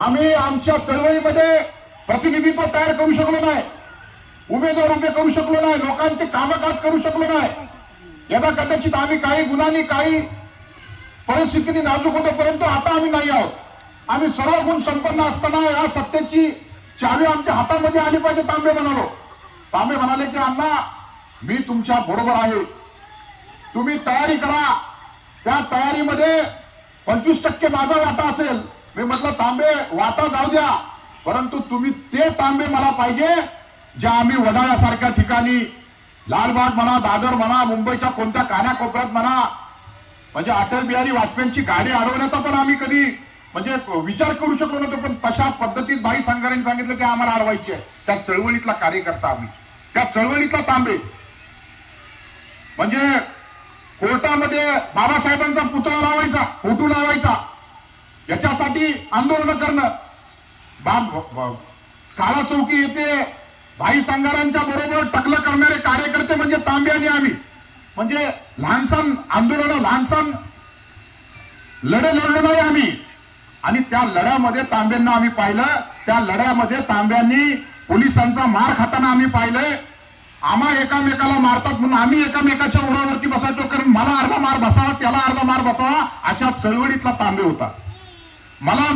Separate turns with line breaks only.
आम्ही आमच्या चळवळीमध्ये प्रतिनिधित्व तयार करू शकलो नाही. उमेदवार उभे करू शकलो नाही. लोकांचे कामकाज करू शकलो नाही. यदा कदाचित आम्ही काही गुणांनी काही परिस्थितीने नाजूक होतो परंतु आता आम्ही नाही आहोत. आम्ही सर्व गुण संपन्न असताना या सत्तेची चावी आमच्या हातामध्ये आली पाहिजे तांबे म्हणालो. तांबे म्हणाले की अण्णा मी तुमच्या बरोबर आहे. तुम्ही तयारी करा. त्या तयारीमध्ये पंचवीस टक्के माझा वाटा असेल. मी म्हटलं तांबे वाटा जाऊ द्या. परंतु तुम्ही ते तांबे मला पाहिजे ज्या आम्ही वडाळ्यासारख्या ठिकाणी लालबाग म्हणा दादर म्हणा मुंबईच्या कोणत्या कान्याकोपऱ्यात म्हणा म्हणजे अटल बिहारी वाजपेयींची गाडी अडवण्याचा पण आम्ही कधी म्हणजे विचार करू शकलो नव्हतो पण तशा पद्धतीत भाई संघाने सांगितलं की आम्हाला अडवायची आहे त्या चळवळीतला कार्यकर्ता आम्ही. त्या चळवळीतला तांबे. म्हणजे कोर्टामध्ये बाबासाहेबांचा पुतळा लावायचा फोटो लावायचा याच्यासाठी आंदोलन करणं. बा- ब- काळा चौकी येथे भाई संघारांच्या बरोबर टकलं करणारे कार्यकर्ते म्हणजे तांबे आणि आम्ही. म्हणजे लहानसण आंदोलन लहानसण लढे लढलो नाही आम्ही. आणि त्या लढ्यामध्ये तांब्यांना आम्ही पाहिलं. त्या लढ्यामध्ये तांब्यांनी पोलिसांचा मार खाताना आम्ही पाहिलंय. आम्हा एकामेकाला मारतात म्हणून आम्ही एकामेकाच्या उडावरती बसायचो. कारण मला अर्धा मार बसावा त्याला अर्धा मार बसावा अशा चळवळीतला तांबे होता. मला